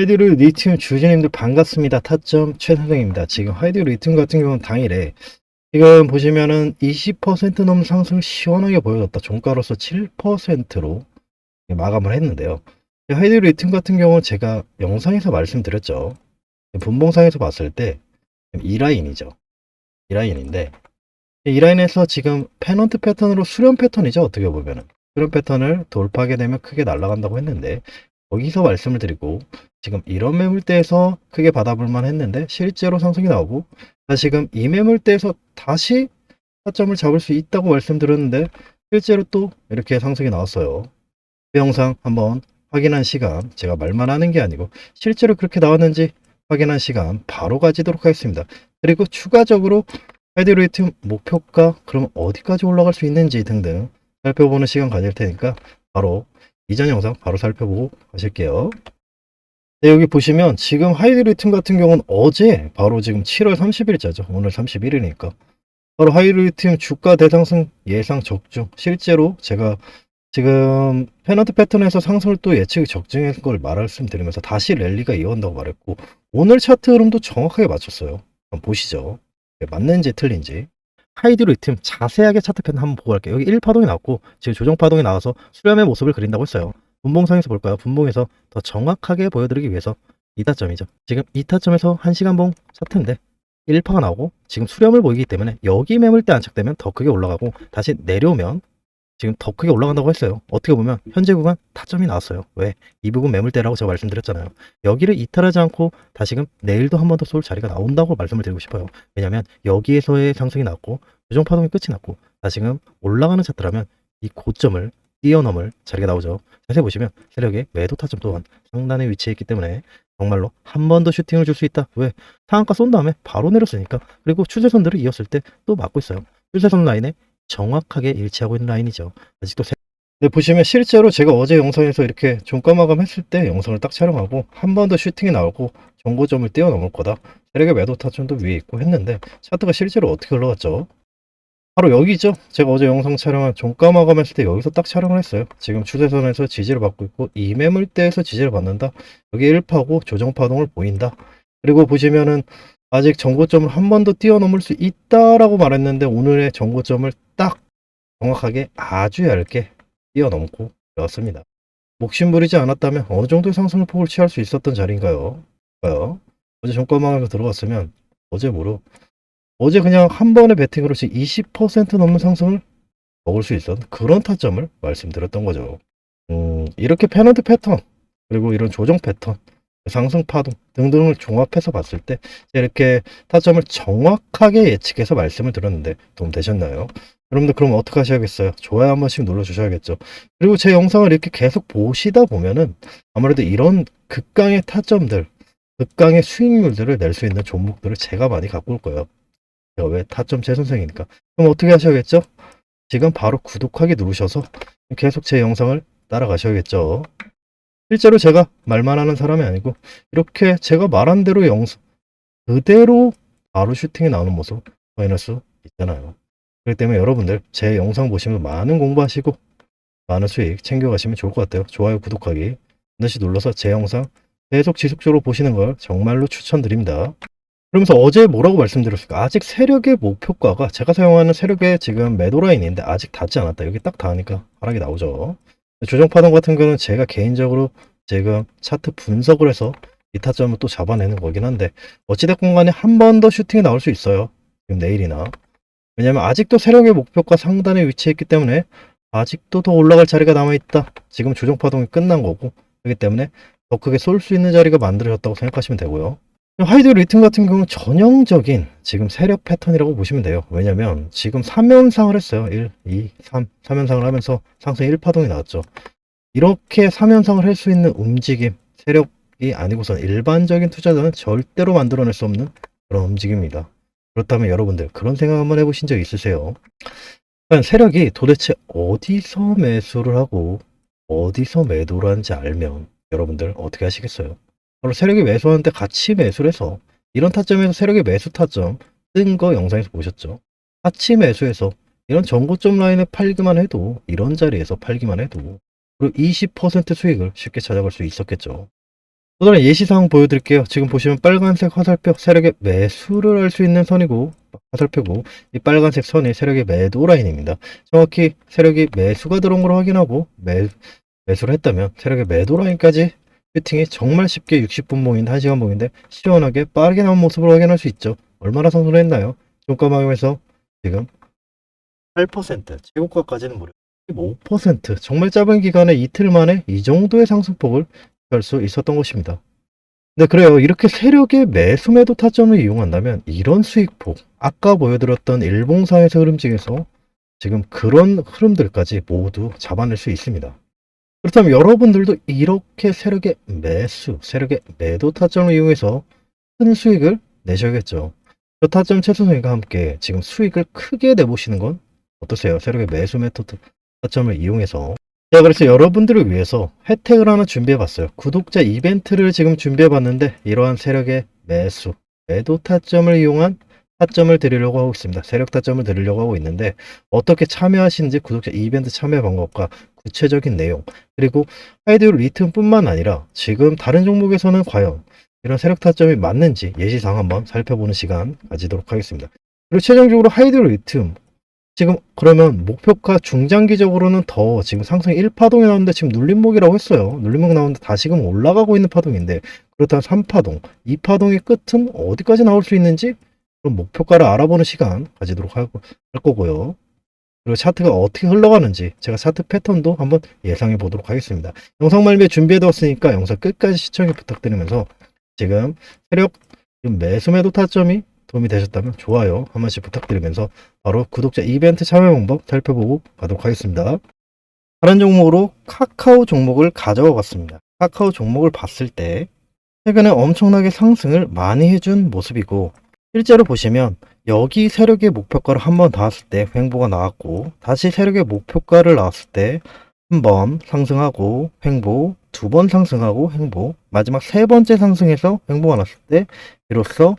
하이드로 리튬 주주님들 반갑습니다. 타점 최선생입니다. 지금 하이드로 리튬 같은 경우는 당일에 지금 보시면은 20% 넘는 상승을 시원하게 보여줬다. 종가로서 7%로 마감을 했는데요. 하이드로 리튬 같은 경우는 제가 영상에서 말씀드렸죠. 분봉상에서 봤을 때 이 라인이죠. 이 라인인데 이 라인에서 지금 페넌트 패턴으로 수렴 패턴이죠. 어떻게 보면은 수렴 패턴을 돌파하게 되면 크게 날아간다고 했는데 거기서 말씀을 드리고 지금 이런 매물대에서 크게 받아볼만 했는데 실제로 상승이 나오고 다시금 이 매물대에서 다시 타점을 잡을 수 있다고 말씀드렸는데 실제로 또 이렇게 상승이 나왔어요. 그 영상 한번 확인한 시간 제가 말만 하는 게 아니고 실제로 그렇게 나왔는지 확인한 시간 바로 가지도록 하겠습니다. 그리고 추가적으로 헤드레이트 목표가 그럼 어디까지 올라갈 수 있는지 등등 살펴보는 시간 가질 테니까 바로 이전 영상 바로 살펴보고 가실게요. 네, 여기 보시면 지금 하이드리튼 같은 경우는 어제 바로 지금 7월 30일자죠. 오늘 31일이니까 바로 하이드리튼 주가 대상승 예상 적중 실제로 제가 지금 페넌트 패턴에서 상승을 또 예측 적중한 걸 말씀드리면서 다시 랠리가 이어온다고 말했고 오늘 차트 흐름도 정확하게 맞췄어요. 한번 보시죠. 네, 맞는지 틀린지. 하이드로 이틈 자세하게 차트 패턴 한번 보고 갈게요. 여기 1파동이 나왔고 지금 조정파동이 나와서 수렴의 모습을 그린다고 했어요. 분봉상에서 볼까요? 분봉에서 더 정확하게 보여드리기 위해서 이타점이죠. 지금 이타점에서 1시간봉 차트인데 1파가 나오고 지금 수렴을 보이기 때문에 여기 매물대 안착되면 더 크게 올라가고 다시 내려오면 지금 더 크게 올라간다고 했어요. 어떻게 보면 현재 구간 타점이 나왔어요. 왜? 이 부분 매물대라고 제가 말씀드렸잖아요. 여기를 이탈하지 않고 다시금 내일도 한 번 더 쏠 자리가 나온다고 말씀을 드리고 싶어요. 왜냐하면 여기에서의 상승이 났고 조정 파동이 끝이 났고 다시금 올라가는 차트라면 이 고점을 뛰어넘을 자리가 나오죠. 자세히 보시면 세력의 매도 타점 또한 상단에 위치해 있기 때문에 정말로 한 번 더 슈팅을 줄 수 있다. 왜? 상한가 쏜 다음에 바로 내렸으니까. 그리고 추세선들을 이었을 때 또 막고 있어요. 추세선 라인에 정확하게 일치하고 있는 라인이죠. 아직도 세... 네, 보시면 실제로 제가 어제 영상에서 이렇게 종가 마감했을 때 영상을 딱 촬영하고 한 번 더 슈팅이 나오고 정고점을 뛰어넘을 거다. 세력의 매도 타점도 위에 있고 했는데 차트가 실제로 어떻게 흘러갔죠? 바로 여기죠. 제가 어제 영상 촬영한 종가 마감했을 때 여기서 딱 촬영을 했어요. 지금 추세선에서 지지를 받고 있고 이 매물대에서 지지를 받는다. 여기 1파고 조정 파동을 보인다. 그리고 보시면은 아직 정고점을 한 번 더 뛰어넘을 수 있다라고 말했는데 오늘의 정고점을 딱 정확하게 아주 얇게 뛰어넘고 되었습니다. 목심 부리지 않았다면 어느 정도의 상승 폭을 취할 수 있었던 자리인가요? 가요? 어제 종가망에서 들어갔으면 어제 무릎 어제 그냥 한 번의 베팅으로 지금 20% 넘는 상승을 먹을 수 있었던 그런 타점을 말씀드렸던 거죠. 음, 이렇게 페넌트 패턴 그리고 이런 조정 패턴 상승 파동 등등을 종합해서 봤을 때 이렇게 타점을 정확하게 예측해서 말씀을 드렸는데 도움 되셨나요? 여러분들 그럼 어떻게 하셔야겠어요? 좋아요 한 번씩 눌러주셔야겠죠. 그리고 제 영상을 이렇게 계속 보시다 보면은 아무래도 이런 극강의 타점들, 극강의 수익률들을 낼 수 있는 종목들을 제가 많이 갖고 올 거예요. 제가 왜 타점 제 선생이니까. 그럼 어떻게 하셔야겠죠? 지금 바로 구독하기 누르셔서 계속 제 영상을 따라가셔야겠죠. 실제로 제가 말만 하는 사람이 아니고 이렇게 제가 말한 대로 영상 그대로 바로 슈팅이 나오는 모습 확인할 수 있잖아요. 그렇기 때문에 여러분들 제 영상 보시면 많은 공부하시고 많은 수익 챙겨가시면 좋을 것 같아요. 좋아요, 구독하기 반드시 눌러서 제 영상 계속 지속적으로 보시는 걸 정말로 추천드립니다. 그러면서 어제 뭐라고 말씀드렸을까? 아직 세력의 목표가가 제가 사용하는 세력의 지금 매도 라인인데 아직 닿지 않았다. 여기 딱 닿으니까 하락이 나오죠. 조정 파동 같은 거는 제가 개인적으로 지금 차트 분석을 해서 이 타점을 또 잡아내는 거긴 한데 어찌됐건 간에 한 번 더 슈팅이 나올 수 있어요. 지금 내일이나. 왜냐면 아직도 세력의 목표가 상단에 위치해 있기 때문에 아직도 더 올라갈 자리가 남아있다. 지금 조정 파동이 끝난 거고 그렇기 때문에 더 크게 쏠 수 있는 자리가 만들어졌다고 생각하시면 되고요. 하이드 리튼 같은 경우는 전형적인 지금 세력 패턴이라고 보시면 돼요. 왜냐면 지금 3연상을 했어요. 1, 2, 3. 3연상을 하면서 상승 1파동이 나왔죠. 이렇게 3연상을 할 수 있는 움직임, 세력이 아니고선 일반적인 투자자는 절대로 만들어낼 수 없는 그런 움직임입니다. 그렇다면 여러분들 그런 생각 한번 해보신 적 있으세요? 세력이 도대체 어디서 매수를 하고 어디서 매도를 하는지 알면 여러분들 어떻게 하시겠어요? 바로 세력이 매수하는데 같이 매수를 해서 이런 타점에서 세력의 매수 타점 뜬 거 영상에서 보셨죠? 같이 매수해서 이런 전고점 라인에 팔기만 해도 이런 자리에서 팔기만 해도 그리고 20% 수익을 쉽게 찾아갈 수 있었겠죠. 또 다른 예시사항 보여드릴게요. 지금 보시면 빨간색 화살표 세력의 매수를 할 수 있는 선이고 화살표고 이 빨간색 선이 세력의 매도 라인입니다. 정확히 세력이 매수가 들어온 걸 확인하고 매, 매수를 했다면 세력의 매도 라인까지 슈팅이 정말 쉽게 60분 모인데 1시간 모인데 시원하게 빠르게 나온 모습을 확인할 수 있죠. 얼마나 상승을 했나요? 종가 마감에서 지금 8% 최고가까지는 무려 15% 정말 짧은 기간에 이틀 만에 이 정도의 상승폭을 할 수 있었던 것입니다. 네, 그래요. 이렇게 세력의 매수 매도 타점을 이용한다면 이런 수익폭, 아까 보여드렸던 일봉상에서 흐름 중에서 지금 그런 흐름들까지 모두 잡아낼 수 있습니다. 그렇다면 여러분들도 이렇게 세력의 매수, 세력의 매도 타점을 이용해서 큰 수익을 내셔야겠죠. 저 타점 최선생과 함께 지금 수익을 크게 내보시는 건 어떠세요? 세력의 매수 매도 타점을 이용해서 자, 그래서 여러분들을 위해서 혜택을 하나 준비해 봤어요. 구독자 이벤트를 지금 준비해 봤는데 이러한 세력의 매수, 매도 타점을 이용한 타점을 드리려고 하고 있습니다. 세력 타점을 드리려고 하고 있는데 어떻게 참여하시는지 구독자 이벤트 참여 방법과 구체적인 내용 그리고 하이드로 리튬 뿐만 아니라 지금 다른 종목에서는 과연 이런 세력 타점이 맞는지 예시상 한번 살펴보는 시간 가지도록 하겠습니다. 그리고 최종적으로 하이드로 리튬 지금 그러면 목표가 중장기적으로는 더 지금 상승 1파동이 나오는데 지금 눌림목이라고 했어요. 눌림목 나오는데 다시금 올라가고 있는 파동인데 그렇다면 3파동, 2파동의 끝은 어디까지 나올 수 있는지 그럼 목표가를 알아보는 시간 가지도록 할, 할 거고요. 그리고 차트가 어떻게 흘러가는지 제가 차트 패턴도 한번 예상해 보도록 하겠습니다. 영상 말미에 준비해 두었으니까 영상 끝까지 시청해 부탁드리면서 지금 세력 지금 매수 매도 타점이 도움이 되셨다면 좋아요 한 번씩 부탁드리면서 바로 구독자 이벤트 참여 방법 살펴보고 가도록 하겠습니다. 다른 종목으로 카카오 종목을 가져와 봤습니다. 카카오 종목을 봤을 때 최근에 엄청나게 상승을 많이 해준 모습이고 실제로 보시면 여기 세력의 목표가를 한 번 닿았을 때 횡보가 나왔고 다시 세력의 목표가를 나왔을 때 한 번 상승하고 횡보 두 번 상승하고 횡보 마지막 세 번째 상승해서 횡보가 났을 때 비로소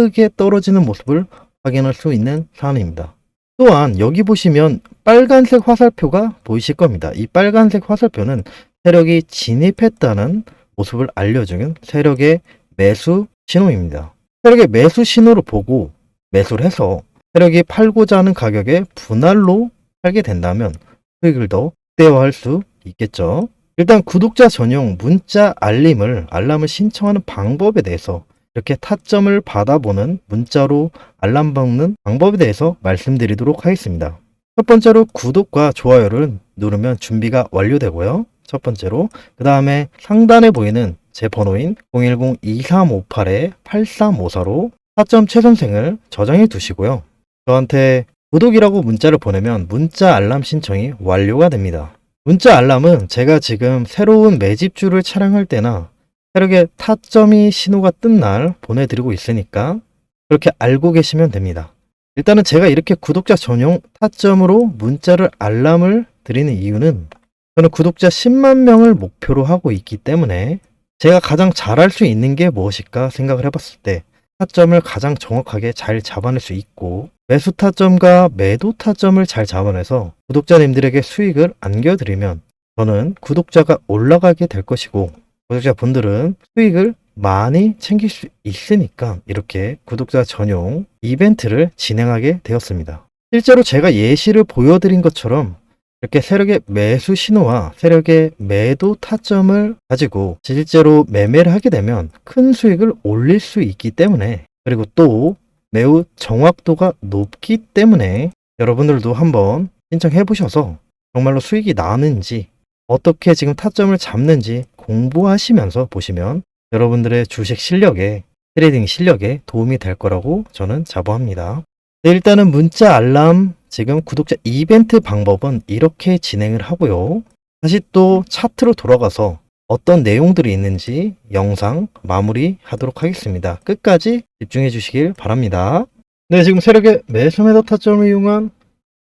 크게 떨어지는 모습을 확인할 수 있는 사안입니다. 또한 여기 보시면 빨간색 화살표가 보이실 겁니다. 이 빨간색 화살표는 세력이 진입했다는 모습을 알려주는 세력의 매수 신호입니다. 세력의 매수 신호를 보고 매수를 해서 세력이 팔고자 하는 가격에 분할로 팔게 된다면 수익을 더 극대화할 수 있겠죠. 일단 구독자 전용 문자 알림을 알람을 신청하는 방법에 대해서 이렇게 타점을 받아보는 문자로 알람 받는 방법에 대해서 말씀드리도록 하겠습니다. 첫 번째로 구독과 좋아요를 누르면 준비가 완료되고요. 첫 번째로 그 다음에 상단에 보이는 제 번호인 010-2358-8354로 타점 최선생을 저장해 두시고요. 저한테 구독이라고 문자를 보내면 문자 알람 신청이 완료가 됩니다. 문자 알람은 제가 지금 새로운 매집주를 촬영할 때나 세력의 타점이 신호가 뜬 날 보내드리고 있으니까 그렇게 알고 계시면 됩니다. 일단은 제가 이렇게 구독자 전용 타점으로 문자를 알람을 드리는 이유는 저는 구독자 10만 명을 목표로 하고 있기 때문에 제가 가장 잘할 수 있는 게 무엇일까 생각을 해봤을 때 타점을 가장 정확하게 잘 잡아낼 수 있고 매수 타점과 매도 타점을 잘 잡아내서 구독자님들에게 수익을 안겨드리면 저는 구독자가 올라가게 될 것이고 구독자분들은 수익을 많이 챙길 수 있으니까 이렇게 구독자 전용 이벤트를 진행하게 되었습니다. 실제로 제가 예시를 보여드린 것처럼 이렇게 세력의 매수 신호와 세력의 매도 타점을 가지고 실제로 매매를 하게 되면 큰 수익을 올릴 수 있기 때문에 그리고 또 매우 정확도가 높기 때문에 여러분들도 한번 신청해 보셔서 정말로 수익이 나는지 어떻게 지금 타점을 잡는지 공부하시면서 보시면 여러분들의 주식 실력에 트레이딩 실력에 도움이 될 거라고 저는 자부합니다. 네, 일단은 문자 알람 지금 구독자 이벤트 방법은 이렇게 진행을 하고요. 다시 또 차트로 돌아가서 어떤 내용들이 있는지 영상 마무리 하도록 하겠습니다. 끝까지 집중해 주시길 바랍니다. 네, 지금 세력의 매수 매도 타점을 이용한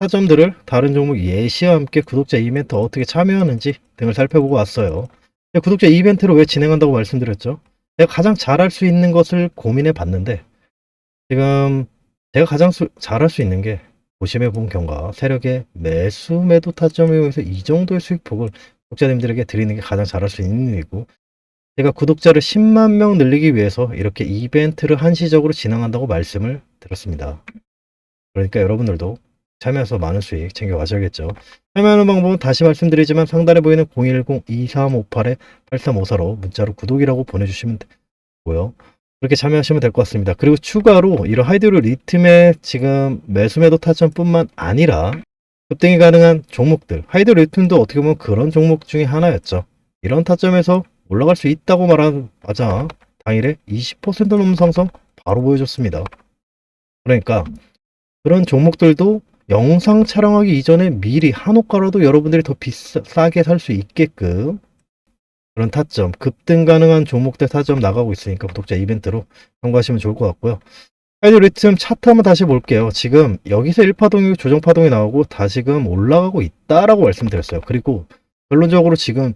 타점들을 다른 종목 예시와 함께 구독자 이벤트 어떻게 참여하는지 등을 살펴보고 왔어요. 네, 구독자 이벤트를 왜 진행한다고 말씀드렸죠? 내가 가장 잘할 수 있는 것을 고민해 봤는데 지금 제가 가장 수- 잘할 수 있는 게 보심해 본 경과 세력의 매수 매도 타점을 이용해서 이 정도의 수익폭을 독자님들에게 드리는 게 가장 잘할 수 있는 일이고 제가 구독자를 10만 명 늘리기 위해서 이렇게 이벤트를 한시적으로 진행한다고 말씀을 드렸습니다. 그러니까 여러분들도 참여해서 많은 수익 챙겨 가셔야겠죠. 참여하는 방법은 다시 말씀드리지만 상단에 보이는 010-2358-8354로 문자로 구독이라고 보내주시면 되고요. 그렇게 참여하시면 될 것 같습니다. 그리고 추가로 이런 하이드로 리튬의 지금 매수매도 타점뿐만 아니라 급등이 가능한 종목들, 하이드로 리튬도 어떻게 보면 그런 종목 중에 하나였죠. 이런 타점에서 올라갈 수 있다고 말하자 당일에 20% 넘는 상승 바로 보여줬습니다. 그러니까 그런 종목들도 영상 촬영하기 이전에 미리 한옥가라도 여러분들이 더 비싸게 살 수 있게끔 그런 타점, 급등 가능한 종목들 타점 나가고 있으니까 구독자 이벤트로 참고하시면 좋을 것 같고요. 리튬 차트 한번 다시 볼게요. 지금 여기서 1파동이 조정파동이 나오고 다시금 올라가고 있다라고 말씀드렸어요. 그리고 결론적으로 지금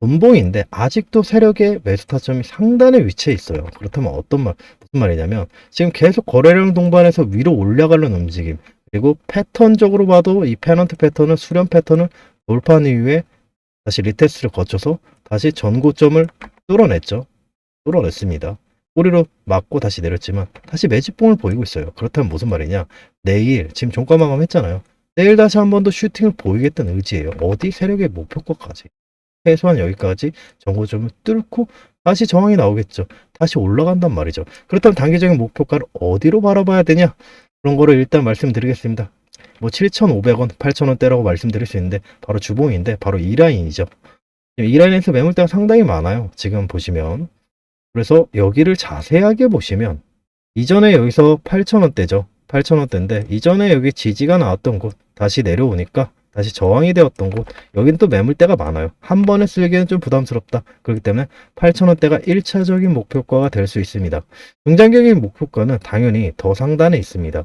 분봉인데 아직도 세력의 매수 타점이 상단에 위치해 있어요. 그렇다면 어떤 말, 무슨 말이냐면 지금 계속 거래량 동반해서 위로 올라가려는 움직임 그리고 패턴적으로 봐도 이 페넌트 패턴은 수렴 패턴을 돌파한 이후에 다시 리테스트를 거쳐서 다시 전고점을 뚫어냈죠. 뚫어냈습니다. 꼬리로 맞고 다시 내렸지만 다시 매집봉을 보이고 있어요. 그렇다면 무슨 말이냐? 내일 지금 종가 마감했잖아요. 내일 다시 한 번 더 슈팅을 보이겠다는 의지예요. 어디 세력의 목표가까지 최소한 여기까지 전고점을 뚫고 다시 저항이 나오겠죠. 다시 올라간단 말이죠. 그렇다면 단기적인 목표가를 어디로 바라봐야 되냐? 그런 거를 일단 말씀드리겠습니다. 뭐 7,500원, 8,000원대라고 말씀드릴 수 있는데 바로 주봉인데 바로 이 라인이죠. 이 라인에서 매물대가 상당히 많아요. 지금 보시면. 그래서 여기를 자세하게 보시면 이전에 여기서 8,000원대죠. 8,000원대인데 이전에 여기 지지가 나왔던 곳 다시 내려오니까 다시 저항이 되었던 곳 여기는 또 매물대가 많아요. 한 번에 쓰기에는 좀 부담스럽다. 그렇기 때문에 8,000원대가 1차적인 목표가가 될 수 있습니다. 중장기적인 목표가는 당연히 더 상단에 있습니다.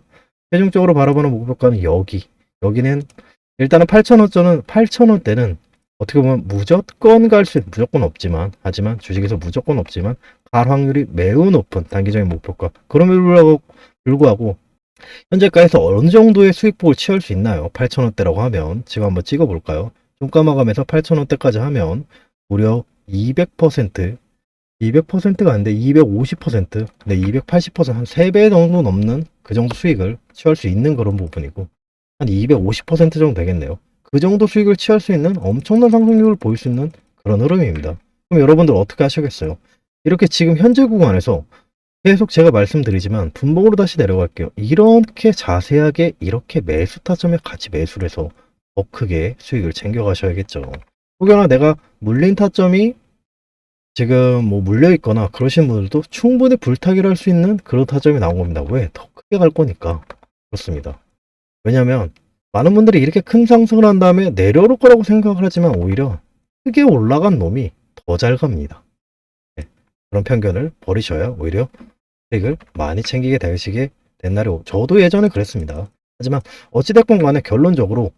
최종적으로 바라보는 목표가는 여기. 여기는 일단은 8,000원대는 8,000원대는 어떻게 보면 무조건 갈 수, 무조건 없지만, 하지만 주식에서 무조건 없지만, 갈 확률이 매우 높은 단기적인 목표가. 그럼에도 불구하고, 불구하고 현재가에서 어느 정도의 수익폭을 취할 수 있나요? 8,000원대라고 하면, 지금 한번 찍어볼까요? 종가 마감에서 8,000원대까지 하면, 무려 200%, 200%가 아닌데 250%, 네, 280%, 한 3배 정도 넘는 그 정도 수익을 취할 수 있는 그런 부분이고, 한 250% 정도 되겠네요. 그 정도 수익을 취할 수 있는 엄청난 상승률을 보일 수 있는 그런 흐름입니다. 그럼 여러분들 어떻게 하시겠어요? 이렇게 지금 현재 구간에서 계속 제가 말씀드리지만 분봉으로 다시 내려갈게요. 이렇게 자세하게 이렇게 매수 타점에 같이 매수를 해서 더 크게 수익을 챙겨 가셔야겠죠. 혹여나 내가 물린 타점이 지금 뭐 물려 있거나 그러신 분들도 충분히 불타기를 할 수 있는 그런 타점이 나온 겁니다. 왜? 더 크게 갈 거니까. 그렇습니다. 왜냐면 많은 분들이 이렇게 큰 상승을 한 다음에 내려올 거라고 생각을 하지만 오히려 크게 올라간 놈이 더 잘 갑니다. 네, 그런 편견을 버리셔야 오히려 수익을 많이 챙기게 되시게 된 날이 오- 저도 예전에 그랬습니다. 하지만 어찌됐건 간에 결론적으로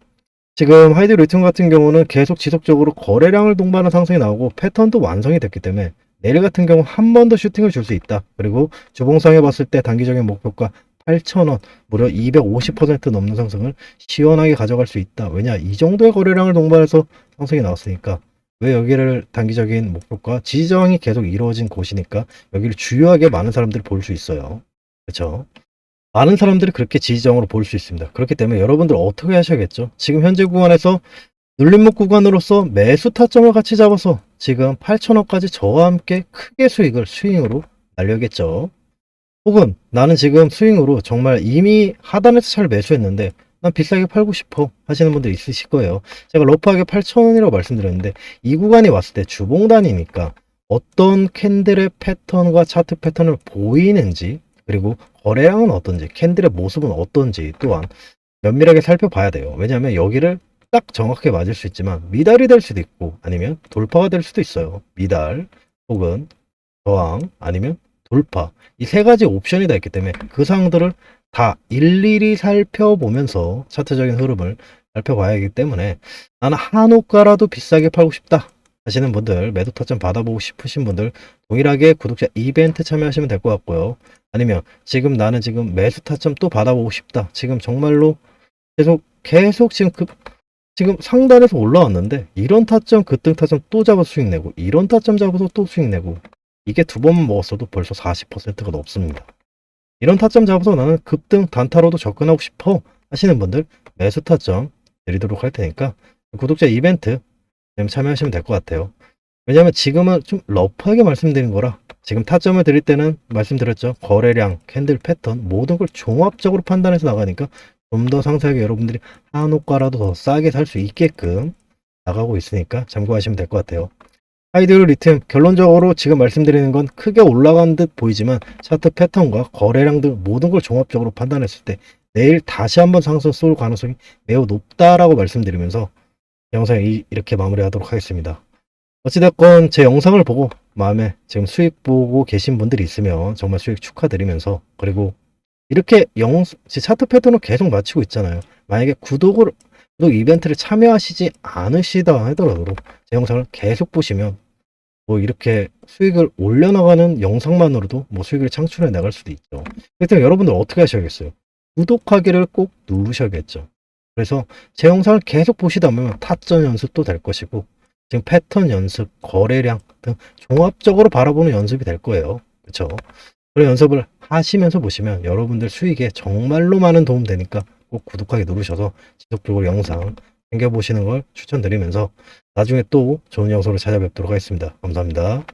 지금 하이드 리튬 같은 경우는 계속 지속적으로 거래량을 동반한 상승이 나오고 패턴도 완성이 됐기 때문에 내일 같은 경우 한 번 더 슈팅을 줄 수 있다. 그리고 주봉상에 봤을 때 단기적인 목표가 8,000원, 무려 250% 넘는 상승을 시원하게 가져갈 수 있다. 왜냐, 이 정도의 거래량을 동반해서 상승이 나왔으니까 왜 여기를 단기적인 목표가 지지저항이 계속 이루어진 곳이니까 여기를 주요하게 많은 사람들이 볼 수 있어요. 그렇죠? 많은 사람들이 그렇게 지지저항으로 볼 수 있습니다. 그렇기 때문에 여러분들 어떻게 하셔야겠죠? 지금 현재 구간에서 눌림목 구간으로서 매수 타점을 같이 잡아서 지금 8,000원까지 저와 함께 크게 수익을 스윙으로 날려야겠죠. 혹은 나는 지금 스윙으로 정말 이미 하단에서 잘 매수했는데 난 비싸게 팔고 싶어 하시는 분들 있으실 거예요. 제가 러프하게 8,000원이라고 말씀드렸는데 이 구간이 왔을 때 주봉단이니까 어떤 캔들의 패턴과 차트 패턴을 보이는지 그리고 거래량은 어떤지 캔들의 모습은 어떤지 또한 면밀하게 살펴봐야 돼요. 왜냐하면 여기를 딱 정확하게 맞을 수 있지만 미달이 될 수도 있고 아니면 돌파가 될 수도 있어요. 미달 혹은 저항 아니면 돌파 이 세 가지 옵션이 다 있기 때문에 그 사항들을 다 일일이 살펴보면서 차트적인 흐름을 살펴봐야 하기 때문에 나는 한옥가라도 비싸게 팔고 싶다 하시는 분들 매도 타점 받아보고 싶으신 분들 동일하게 구독자 이벤트 참여하시면 될 것 같고요 아니면 지금 나는 지금 매수 타점 또 받아보고 싶다 지금 정말로 계속 계속 지금 그 지금 상단에서 올라왔는데 이런 타점 그등 타점 또 잡아서 수익 내고 이런 타점 잡아서 또 수익 내고 이게 두 번만 먹었어도 벌써 40%가 넘습니다. 이런 타점 잡아서 나는 급등 단타로도 접근하고 싶어 하시는 분들 매수 타점 드리도록 할 테니까 구독자 이벤트 좀 참여하시면 될 것 같아요. 왜냐하면 지금은 좀 러프하게 말씀드린 거라 지금 타점을 드릴 때는 말씀드렸죠. 거래량, 캔들 패턴 모든 걸 종합적으로 판단해서 나가니까 좀 더 상세하게 여러분들이 한옥가라도 더 싸게 살 수 있게끔 나가고 있으니까 참고하시면 될 것 같아요. 하이드로 리튬 결론적으로 지금 말씀드리는 건 크게 올라간 듯 보이지만 차트 패턴과 거래량 등 모든 걸 종합적으로 판단했을 때 내일 다시 한번 상승 쏠 가능성이 매우 높다라고 말씀드리면서 영상 이- 이렇게 마무리하도록 하겠습니다. 어찌됐건 제 영상을 보고 마음에 지금 수익 보고 계신 분들이 있으면 정말 수익 축하드리면서 그리고 이렇게 영제 차트 패턴을 계속 맞추고 있잖아요. 만약에 구독을 구독 이벤트를 참여하시지 않으시다 하더라도 제 영상을 계속 보시면 뭐 이렇게 수익을 올려나가는 영상만으로도 뭐 수익을 창출해 나갈 수도 있죠. 일단 여러분들 어떻게 하셔야겠어요? 구독하기를 꼭 누르셔야겠죠. 그래서 제 영상을 계속 보시다 보면 타점 연습도 될 것이고 지금 패턴 연습, 거래량 등 종합적으로 바라보는 연습이 될 거예요. 그렇죠? 그런 연습을 하시면서 보시면 여러분들 수익에 정말로 많은 도움 되니까 꼭 구독하기 누르셔서 지속적으로 영상 챙겨보시는 걸 추천드리면서 나중에 또 좋은 영상으로 찾아뵙도록 하겠습니다. 감사합니다.